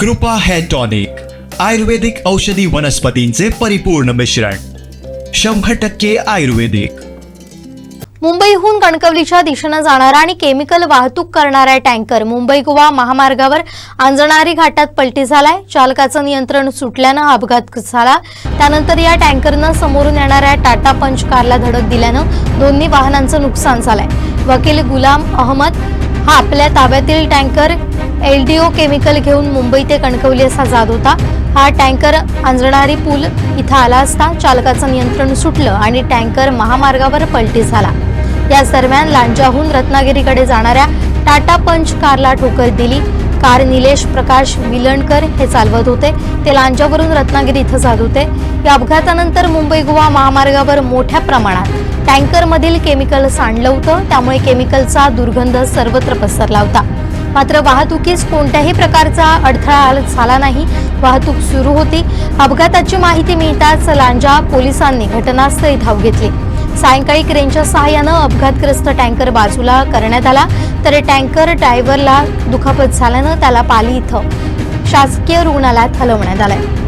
कृपा hair tonic आयुर्वेदिक औषधी वनस्पतींचे परिपूर्ण मिश्रण शंभर टक्के आयुर्वेदिक. मुंबईहून कणकवलीच्या दिशेनं जाणारा आणि केमिकल वाहतूक करणारा टँकर मुंबई गोवा महामार्गावर अंजणारी घाटात पलटी झालाय. चालकाचं नियंत्रण सुटल्यानं हा अपघात झाला. त्यानंतर या टँकरनं समोरून येणाऱ्या टाटा पंच कारला धडक दिल्यानं दोन्ही वाहनांचं नुकसान झालंय. वकील गुलाम अहमद हा आपल्या ताब्यातील टँकर एलडीओ केमिकल घेऊन मुंबई ते कणकवली असा जात होता. हा टँकर अंजणारी पूल इथं आला असता चालकाचं नियंत्रण सुटलं आणि टँकर महामार्गावर पलटी झाला. याच दरम्यान लांजाहून रत्नागिरीकडे जाणाऱ्या टाटा पंच कारला ठोकर दिली. कार निलेश प्रकाश विलणकर हे चालवत होते. ते लांजावरून रत्नागिरी इथं जात होते. या अपघातानंतर मुंबई गोवा महामार्गावर मोठ्या प्रमाणात टँकरमधील केमिकल सांडलं होतं. त्यामुळे केमिकलचा दुर्गंध सर्वत्र पसरला होता. मात्र वाहतुकीस कोणत्याही प्रकारचा अडथळा झाला नाही. वाहतूक सुरू होती. अपघाताची माहिती मिळताच लांजा पोलिसांनी घटनास्थळी धाव घेतली. सायंकाळी क्रेनच्या सहाय्यानं अपघातग्रस्त टँकर बाजूला करण्यात आला. तर टँकर ड्रायव्हरला दुखापत झाल्यानं त्याला पाली इथं शासकीय रुग्णालयात हलवण्यात आलंय.